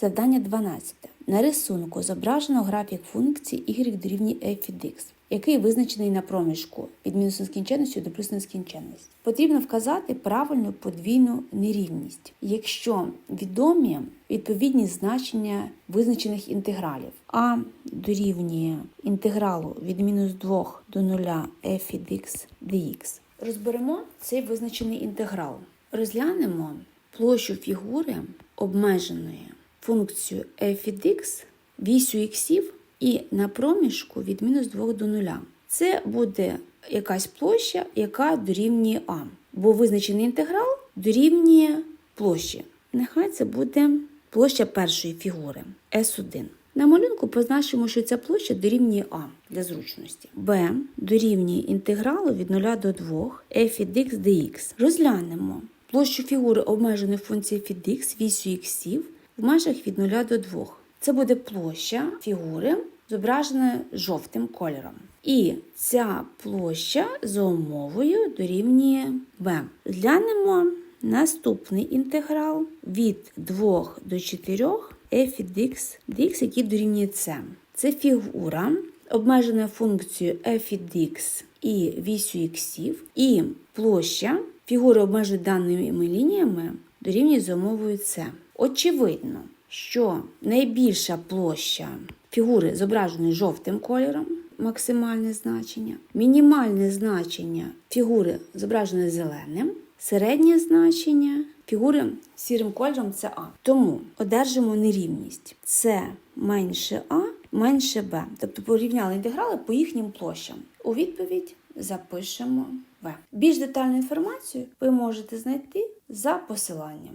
Завдання 12. На рисунку зображено графік функції y дорівнює f від x, який визначений на проміжку від мінус нескінченності до плюс нескінченності. Потрібно вказати правильну подвійну нерівність, якщо відомі відповідні значення визначених інтегралів. А дорівнює інтегралу від мінус 2 до 0 f від x dx. Розберемо цей визначений інтеграл. Розглянемо площу фігури обмеженої функцією f від x, вісю іксів і на проміжку від мінус 2 до 0. Це буде якась площа, яка дорівнює а, бо визначений інтеграл дорівнює площі. Нехай це буде площа першої фігури S1. На малюнку позначимо, що ця площа дорівнює А для зручності. Б дорівнює інтегралу від 0 до 2 f від x dx. Розглянемо площу фігури обмеженої функції від x вісю іксів в межах від 0 до 2. Це буде площа фігури, зображена жовтим кольором. І ця площа за умовою дорівнює b. Глянемо наступний інтеграл від 2 до 4 f від x dx, який дорівнює c. Це фігура, обмежена функцією f від x і вісю іксів, і площа фігури обмежують даними лініями дорівнює за умовою c. Очевидно, що найбільша площа фігури зображеної жовтим кольором, максимальне значення, мінімальне значення фігури зображеної зеленим, середнє значення фігури сірим кольором це А. Тому одержимо нерівність. С менше А менше Б. Тобто порівняли інтеграли по їхнім площам. У відповідь запишемо В. Більш детальну інформацію ви можете знайти за посиланням.